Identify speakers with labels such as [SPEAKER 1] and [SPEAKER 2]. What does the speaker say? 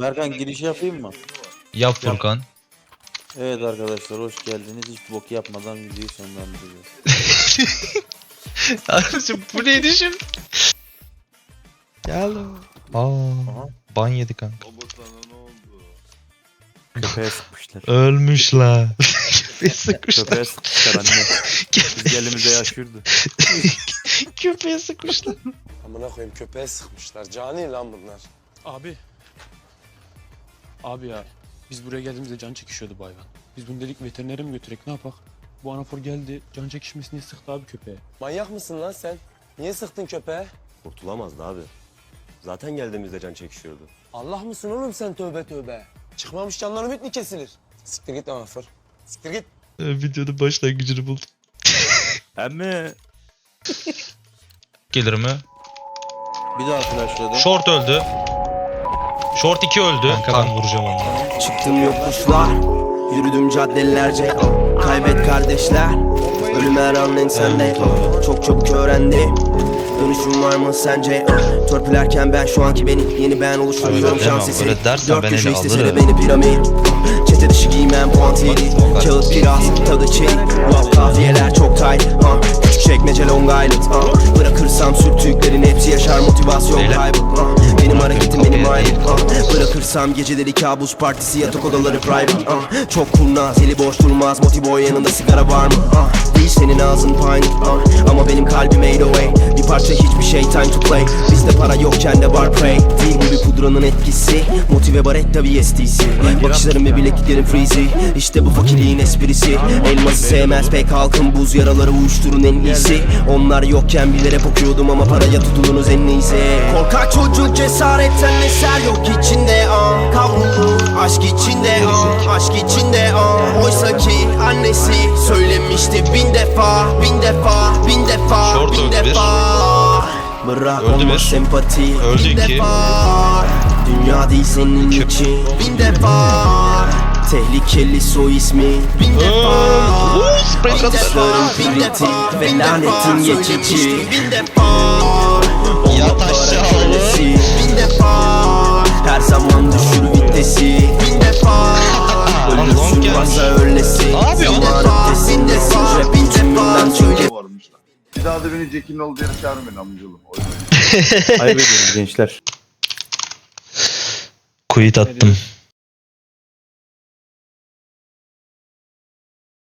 [SPEAKER 1] Berkan giriş yapayım mı?
[SPEAKER 2] Yap Furkan.
[SPEAKER 1] Evet arkadaşlar hoş geldiniz. Hiç bok yapmadan videoyu sonlandırıyoruz.
[SPEAKER 2] Arkadaşım bu neydi şimdi? Gel. Aa, ban yedi kanka.
[SPEAKER 3] Sana ne oldu?
[SPEAKER 1] Köpeğe sıkmışlar.
[SPEAKER 2] Ölmüş la. Köpeği sıkmışlar.
[SPEAKER 1] Köpeğe sıkmışlar anne. Biz elimize yaşırdı.
[SPEAKER 2] Köpeğe sıkmışlar.
[SPEAKER 4] Amına koyayım köpeğe sıkmışlar. Cani lan bunlar.
[SPEAKER 5] Abi. Abi ya. Biz buraya geldiğimizde can çekişiyordu bu hayvan. Biz bunu dedik veterinere mi götürek ne yapak? Bu anafor geldi can çekişmesini sıktı abi köpeğe.
[SPEAKER 4] Manyak mısın lan sen? Niye sıktın köpeğe?
[SPEAKER 6] Kurtulamazdı abi. Zaten geldiğimizde can çekişiyordu.
[SPEAKER 4] Allah mısın oğlum sen tövbe tövbe. Çıkmamış canlar ümit mi kesilir? Siktir git lan fır. Siktir git.
[SPEAKER 2] Videonun başlangıcını buldum.
[SPEAKER 1] Emme.
[SPEAKER 2] Gelir mi?
[SPEAKER 1] Bir daha flashladı.
[SPEAKER 2] Short öldü. Short 2 öldü. Kanka ben vuracağım onu.
[SPEAKER 7] Çıktım yokuşlar Yürüdüm caddelerce. Kaybet kardeşler Ölüm her an ensende. Çok çabuk öğrendim Dönüşüm var mı sence? Törpülerken ben şu anki benim Yeni ben oluşturuyorum şans eseri Dört
[SPEAKER 2] ben
[SPEAKER 7] köşe
[SPEAKER 2] ele
[SPEAKER 7] istese de
[SPEAKER 2] alırım.
[SPEAKER 7] beni piramit. Çete dışı giymem puantiyeli Kağıt biraz tadı çelik. Wow kafiyeler çok tight ah, Küçük çekmece long island ah, Bırakırsam sürtüklerin hepsi yaşar motivasyon kaybı Bırakırsam geceleri kabus partisi yatak odaları private ah. Çok kurnaz eli boş durmaz motiboy yanında sigara var mı ah. Değil senin ağzın pine ah. Ama benim kalbim 808 Bir parça hiçbir şey time to play. Bizde para yokken de var pray. Değil bir pudranın etkisi? Motive baretta VSTC Bakışlarım ve bilekliklerim freezy. İşte bu fakirliğin esprisi. Elması sevmez pek halkın buz yaraları uyuşturun en iyisi. Onlar yokken bilir hep okuyordum ama paraya tutulunuz en iyisi. Korkak çocuk cesaretten eser yok içinde. Ah Kavrulur aşk içinde ah Aşk içinde Bırak
[SPEAKER 2] Öldü bir.
[SPEAKER 7] sempati.
[SPEAKER 2] Öldü
[SPEAKER 7] bin
[SPEAKER 2] iki.
[SPEAKER 7] defa. Dünya değil senin için. Bin defa. Tehlikeli soy ismi. Bin defa. Bakışların birlikti ve lanetin geçici. Bin defa.
[SPEAKER 2] Yat aşağı
[SPEAKER 3] Bir daha da beni Jack'in olduğu yere çağırmayın yüzden.
[SPEAKER 1] Ayıp ediyoruz gençler.
[SPEAKER 2] Quit attım.